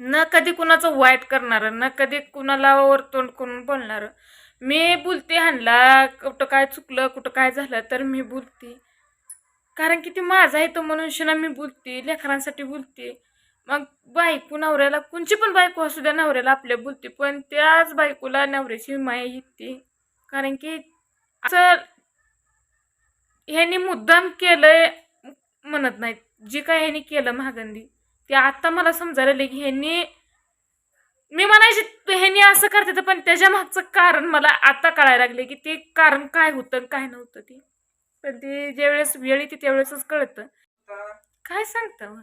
न कधी कुणाचं वाईट करणार न कधी कुणाला वरतोंड करून बोलणार. मी बोलते ह्यांना कुठं काय चुकलं कुठं काय झालं तर मी बोलते. कारण की ते माझा आहे तो मनुष्यला मी बोलते लेकरांसाठी बोलते. मग बायको नवऱ्याला कोणची पण बायको असू द्या नवऱ्याला आपल्या बोलते पण त्याच बायकोला नवऱ्याची माया येते. कारण की असं ह्यांनी मुद्दाम केलं म्हणत नाहीत जे काय ह्यांनी केलं महागंदी ते आता मला समजायला लागले की ह्यांनी मी म्हणायचे "तू ह्यांनी असं करते पण त्याच्या मागचं कारण मला आता कळायला लागले की ते कारण काय होतं आणि काय नव्हतं ते. पण ते ज्यावेळेस वेळ येते त्यावेळेसच कळतं. काय सांगता मग?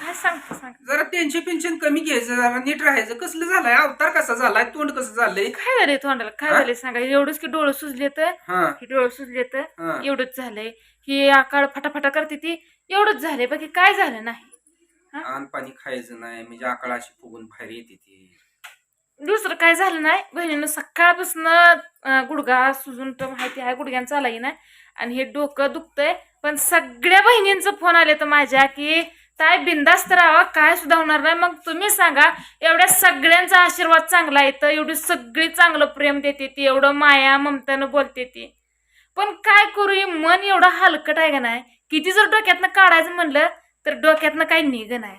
काय सांगता सांग जरा टेन्शन पेन्शन कमी घ्यायचं जरा नीट राहायचं. कसलं झालंय? अवतार कसा झालाय? तोंड कसं झालंय? काय झालंय तोंडाला? काय? झालंय सांगा? एवढंच की डोळं सुजले तर हा. हे डोळं सुजले तर हा. एवढंच झालंय. ही आकाळ फटाफटा करते ती. एवढंच झालंय. बाकी काय झालं नाही? अन्न पाणी खायचं नाही म्हणजे आकळा अशी फुगून बाहेर येते ती. दुसरं काय झालं नाही बहिणीनं सकाळपासून गुडघा सुजून तर माहिती आहे गुडघ्यानं चालाय नाही. आणि हे डोकं दुखतंय पण सगळ्या बहिणींचं फोन आले तर माझ्या की काय बिंदास्त राहावा काय सुद्धा होणार नाही. मग तुम्ही सांगा एवढ्या सगळ्यांचा आशीर्वाद चांगला येतं एवढी सगळी चांगलं प्रेम देते ती एवढं माया ममतानं बोलते ती. पण काय करू हे मन एवढं हलकट आहे का नाही? किती जर डोक्यातनं काढायचं म्हणलं तर डोक्यातनं काही निघ नाही.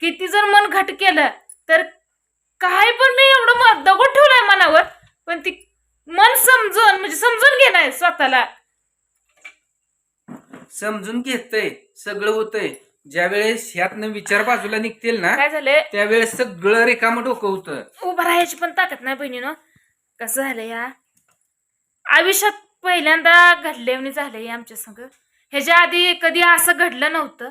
किती जर मन घट केलं तर काय पण मी एवढं म- दगड ठेवलाय मनावर पण ती मन समजून म्हणजे समजून घेणार स्वतःला. समजून घेतय सगळं होतंय. ज्या वेळेस ह्यातनं विचार बाजूला निघतील ना काय झालंय त्यावेळेस सगळं रेकामं डोकं होतं. उभं राहायची पण ताकद नाही बहिणीनं. कसं झालं या? आयुष्यात पहिल्यांदा घडल्याने झालंय आमच्या संग. ह्याच्या आधी कधी असं घडलं नव्हतं.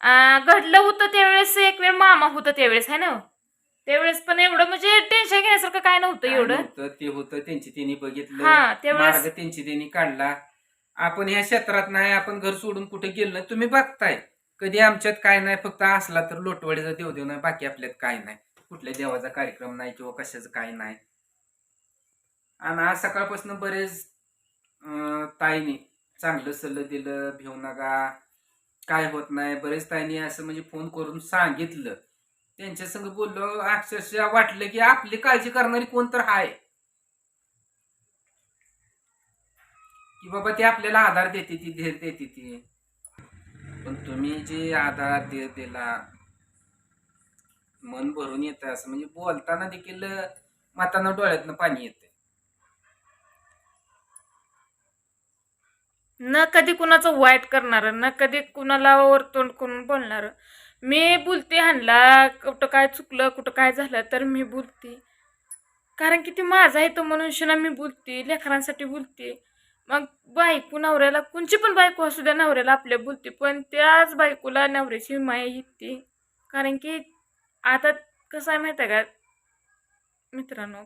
घडलं होतं त्यावेळेस एक वेळ मामा होतं त्यावेळेस आहे ना? हो? त्यावेळेस पण एवढं म्हणजे टेन्शन घेण्यासारखं काय नव्हतं एवढं. ते होतं त्यांची त्यांनी बघितलं. हा, त्यावेळेस- मार्ग त्यांची त्यांनी काढला. आपण ह्या क्षेत्रात नाही आपण घर सोडून कुठे गेलो नाही तुम्ही बघताय. कधी आमच्यात काय नाही फक्त असला तर लोटवाडीचा देवदेव नाही बाकी आपल्यात काय नाही. कुठल्या देवाचा कार्यक्रम नाही किंवा कशाचं काय नाही. आणि आज सकाळपासून बरेच अं, ताईने चांगलं सल्लं दिलं भिऊ नका. काय होत नाही. बरेच त्यांनी असं म्हणजे फोन करून सांगितलं. त्यांच्या संग बोललो अक्षरशः वाटलं की आपली काळजी करणारी कोण तर आहे की बाबा ती आपल्याला आधार देते ती धीर देते ती. पण तुम्ही जे आधार धीर दिला मन भरून येतं असं. म्हणजे बोलताना देखील माताना डोळ्यातनं पाणी येतं. न कधी कुणाचं वाईट करणार न कधी कुणाला वरतोंड करून बोलणार. मी बोलते ह्यांना कुठं काय चुकलं कुठं काय झालं तर मी बोलते. कारण की ते माझा आहे तो मनुष्यला मी बोलते लेकरांसाठी बोलते. मग बायको नवऱ्याला कोणची पण बायको असू द्या नवऱ्याला आपल्या बोलते पण त्याच बायकोला नवऱ्याची माया येते. कारण की आता कसं आहे माहिती आहे का? मित्रांनो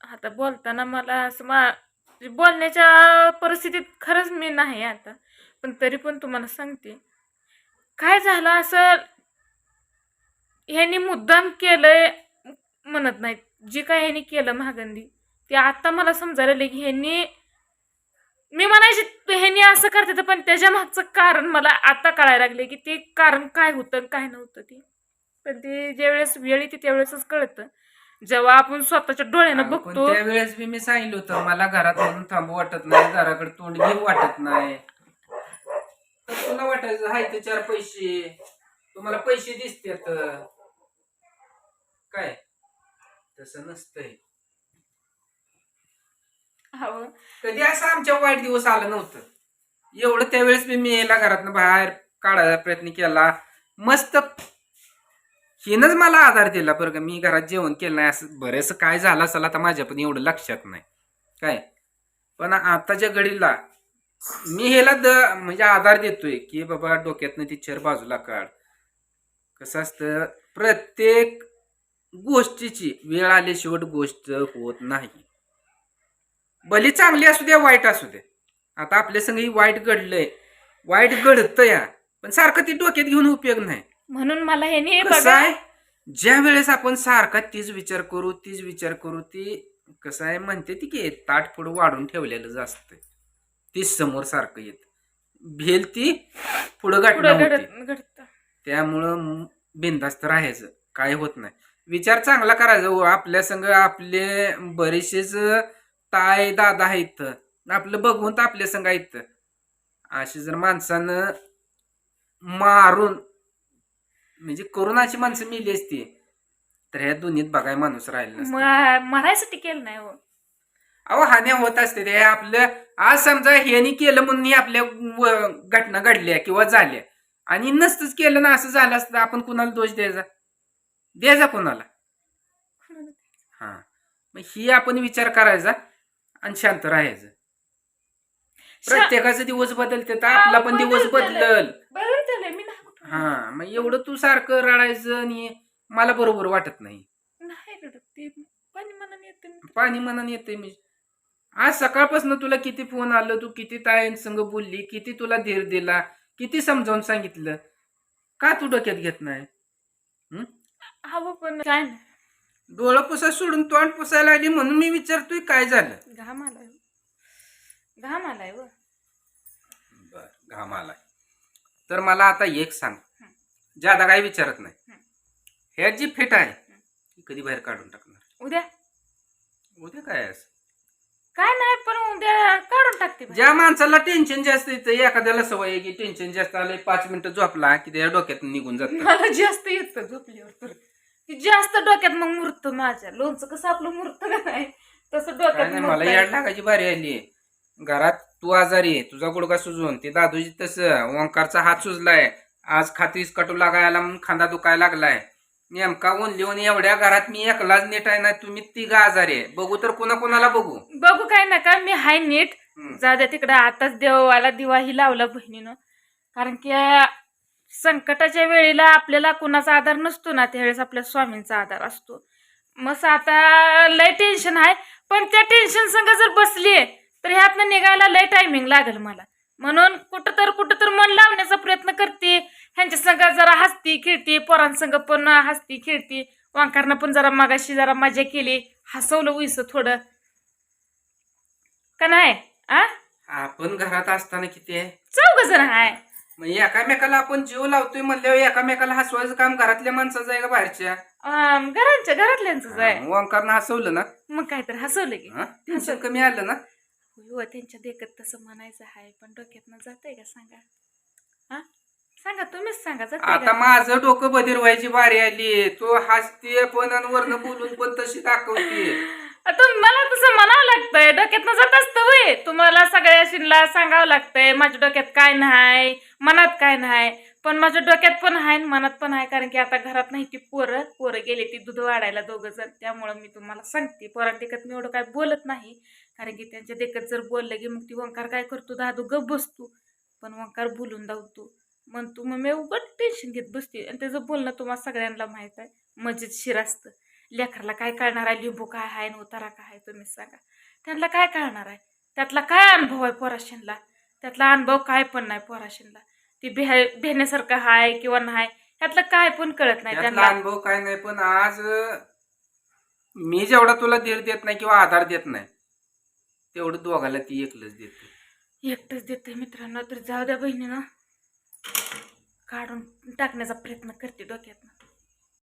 आता बोलताना मला असं मा म्हणजे बोलण्याच्या परिस्थितीत खरंच मी नाही आता. पण तरी पण तुम्हाला सांगते. काय झालं असं? ह्यांनी मुद्दाम केलंय म्हणत नाहीत. जे काय ह्यांनी केलं महागंदी ते आता मला समजायला लागले की ह्यांनी मी म्हणायचे ह्यांनी असं करते पण त्याच्या मागचं कारण मला आता कळायला लागले की ते कारण काय होतं काय नव्हतं ते. पण ते ज्यावेळेस वेळ येते त्यावेळेसच कळतं. जेव्हा आपण स्वतःच्या डोळ्यानं पण बघतो त्यावेळेस बी मी सांगितलं होतं मला घरात म्हणून थांबू वाटत नाही घराकडे तोंड घेऊ वाटत नाही. तर तुला वाटायचं हाय ते चार पैसे तुम्हाला पैसे दिसतात काय? तसं नसतंय. हो. कधी असं आमच्या वाईट दिवस आलं नव्हतं. एवढं त्यावेळेस मी मी याला घरातनं बाहेर काढायचा प्रयत्न केला. मस्त हिनंच मला आधार दिला बरं का. मी घरात जेवण केलं नाही. असं बरेच काय झालं असेल आता माझ्या पण एवढं लक्षात नाही. काय? पण आताच्या घडीला मी ह्याला द म्हणजे आधार देतोय की बाबा डोक्यातनं ती बाजूला काढ. कसं असतं? प्रत्येक गोष्टीची वेळ आल्याशिवाय गोष्ट होत नाही. भली चांगली असू द्या वाईट असू द्या. आता आपल्या संग ही वाईट घडलंय. वाईट घडतं या पण सारखं ती डोक्यात घेऊन उपयोग नाही. म्हणून मला ह्यानी कसं बघा. आहे? ज्या वेळेस आपण सारखा तीच विचार करू तीच विचार करू ती कसं आहे म्हणते ती की ताट पुढं वाढून ठेवलेलं असतं तीच समोर सारखं येत. भेल ती पुढं पुढं गाठणं होते. घडत घडत. त्यामुळं बिनधास्त राहायचं. काय होत नाही. विचार चांगला करायचा हो. आपल्या संग आपले बरेचसेच ताय दादा आहेत. आपलं बघून तर आपल्या संग आहेत. अशी जर माणसानं मारून म्हणजे करोनाची माणसं मिली असती तर ह्या दोन्हीत बघाय माणूस राहिला नसता. मरायसाठी केलं नाही हो. अहो हान्या होत असते ते आपलं आज समजा ह्यानी केलं म्हणून ही आपल्या व- घटना घडल्या किंवा झाल्या. आणि नसतंच केलं ना असं झालं असतं तर आपण कुणाला दोष द्यायचा? द्यायचा कोणाला? हा. मग ही आपण विचार करायचा आणि शांत राहायचं. प्रत्येकाचा दिवस बदलते तर आपला पण दिवस बदलल. बरोबर झालंय मी हा मग एवढं तू सारखं रडायचं आणि मला बरोबर वाटत नाही. नाही रडत ते पाणी मनाने येते. पाणी मनाने येते मी. आज सकाळपासून तुला किती फोन आलं तू किती ताईंसंग बोलली किती तुला धीर दिला किती समजावून सांगितलं. का तू डोक्यात घेत नाही? हवं पण काय नाही. डोळं पुसा सोडून तोंड पुसायला लागली म्हणून मी विचारतोय काय झालं? घाम आलाय. घाम आलाय व. बर घाम आलाय. तर मला आता एक सांग. ज्यादा काही विचारत नाही. हं. ह्या जी फिट आहे ती कधी बाहेर काढून टाकणार? उद्या? उद्या काय असं? काय नाही पण उद्या काढून टाकते बाहेर. ज्या माणसाला टेन्शन जास्त येतं एखाद्याला सवय आहे की टेन्शन जास्त आलंय पाच मिनिटं झोपला की त्याच्या डोक्यात निघून जात. मला जास्त येतं झोपल्यावर तर. जास्त डोक्यात मग मुरत माझ्या. लोणचं कसं आपलं मुरत का नाही? तसं काय डोक्यात मला मुरतंय. याड लागायची बारी आली. घरात तू आजारी आहे तुझा गुडघा सुजून ते दादूजी तसं ओंकारचा हात सुजलाय आज खातीस कटू लागायला म्हणून खांदा दुखायला लागलाय. नेमका ऊन लिहून एवढ्या घरात मी एकलाच नीट आहे ना तुम्ही तिघा आजारी आहे. बघू तर कुणा कुणाला बघू. बघू काय नका मी हाय नीट. हम्म. जाऊ द्या तिकडे आताच देवाला दिवाही लावला बहिणीनं. कारण की अं, संकटाच्या वेळेला आपल्याला कुणाचा आधार नसतो ना त्यावेळेस आपल्या स्वामींचा आधार असतो. मग आता लय टेन्शन आहे पण त्या टेन्शन संग जर बसली तर ह्यातनं निघायला लय टायमिंग लागेल मला. म्हणून कुठं तर कुठं तर मन लावण्याचा प्रयत्न करते. ह्यांच्या संग जरा हसती खेळती पोरांसंग पण हसती खेळती. वांकारनं पण जरा मागाशी जरा मजा केली. हसवलं उईस थोडं. का नाही? आ? आपण घरात असताना किती आहे? चौघ जण आहे मग एकामेकाला आपण जीव लावतोय म्हणल्यावर एकामेकाला हसवायचं काम घरातल्या माणसाचं आहे का बाहेरच्या? अं, घरांच्या घरातल्यांच आहे. मग ओंकारनं हसवलं ना? मग काय तर हसवलं की? टेन्शन कमी आलं ना? हो त्यांच्या देखत तसं म्हणायचं आहे पण डोक्यातनं जातंय का? सांगा. हा? सांगा तुम्हीच सांगा जातंय आता का? माझं डोकं बधीर व्हायची बारी आली तू हसते पण आणि वरनं बोलून पण तशी दाखवते तुम्ही मला तसं म्हणावं लागतंय. डोक्यातनं जात असतं वय तुम्हाला सगळ्या शिनला सांगावं लागतंय माझ्या डोक्यात काय नाही मनात काय नाही. पण माझ्या डोक्यात पण आहे आणि मनात पण आहे. कारण की आता घरात नाही ती पोरं. पोरं गेले ती दूध वाढायला दोघं जण. त्यामुळं मी तुम्हाला सांगते. पोरां देखत मी एवढं काय बोलत नाही. कारण की त्यांच्या देखत जर बोललं की मग ती वंकार काय करतो? दादू गप बसतो. पण वंकार बोलून धावतो. म्हणतो मग मी उघड टेन्शन घेत बसते. आणि त्याचं बोलणं तुम्हाला सगळ्यांना माहीत आहे. मजेशीर असतं. लेकराला काय कळणार आहे? लिंबू काय आहे आणि उतारा काय आहे तुम्ही सांगा. त्यांना काय कळणार आहे? त्यातला काय अनुभव आहे पोराशीनला त्यातला अनुभव काय पण नाही पोराशीनला ती भेह भेण्यासारखं आहे किंवा नाही त्यातलं काय पण कळत नाही त्यांना. अनुभव काय नाही पण आज मी जेवढा तुला धीर देत नाही किंवा आधार देत नाही तेवढं दोघाला ती एकलंच देते. एकटंच देते मित्रांनो तर जाऊ द्या बहिणीनं. काढून टाकण्याचा प्रयत्न करते डोक्यातनं.